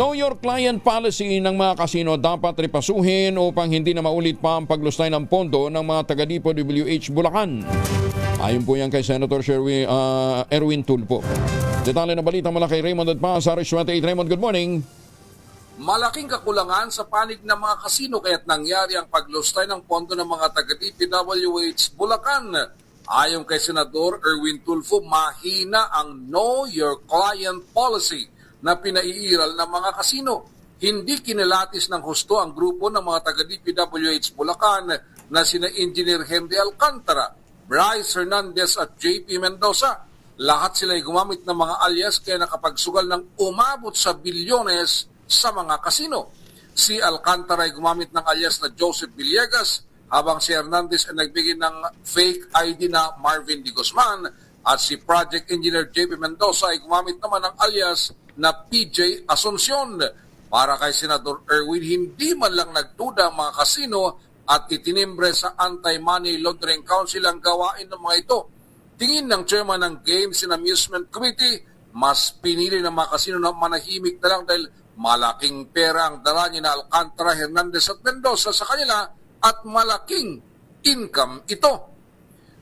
Know your client policy ng mga kasino dapat repasuhin upang hindi na maulit pa ang paglustay ng pondo ng mga taga-Dipo WH Bulacan. Ayon po yan kay Senator Sherwin, ah, Erwin Tulpo. Detalye ng balita mula kay Raymond at Paz, Aris 28. Raymond, good morning. Malaking kakulangan sa panig ng mga kasino kaya't nangyari ang paglustay ng pondo ng mga taga-DPWH Bulacan. Ayon kay Senador Erwin Tulfo, mahina ang Know Your Client Policy na pinaiiral ng mga kasino. Hindi kinilatis ng husto ang grupo ng mga taga-DPWH Bulacan na sina Engineer Henry Alcantara, Bryce Hernandez at JP Mendoza. Lahat sila ay gumamit ng mga alias kaya nakapagsugal ng umabot sa bilyones sa mga kasino. Si Alcantara ay gumamit ng alias na Joseph Villegas habang si Hernandez ay nagbigay ng fake ID na Marvin Di Guzman at si Project Engineer JP Mendoza ay gumamit naman ng alias na PJ Asuncion. Para kay Senador Erwin, hindi man lang nagduda mga kasino at itinimbre sa Anti-Money Laundering Council ang gawain ng mga ito. Tingin ng chairman ng Games and Amusement Committee, mas pinili ng mga kasino na manahimik na lang dahil malaking pera ang dala ni na Alcantara, Hernandez at Mendoza sa kanila at malaking income ito.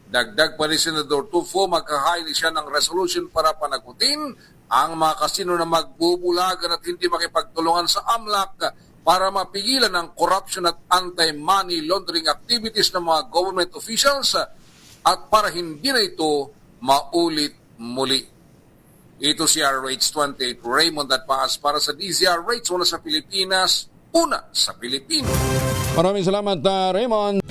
Dagdag pa ni Senador Tufo, magkahain siya ng resolution para panagutin ang mga kasino na magbubulagan at hindi makipagtulungan sa AMLAC para mapigilan ang corruption at anti-money laundering activities ng mga government officials at para hindi na ito maulit muli. Ito si RH28 Raymond at Paas para sa DZR Rates, una sa Pilipinas, una sa Pilipinas. Maraming salamat, ah, Raymond.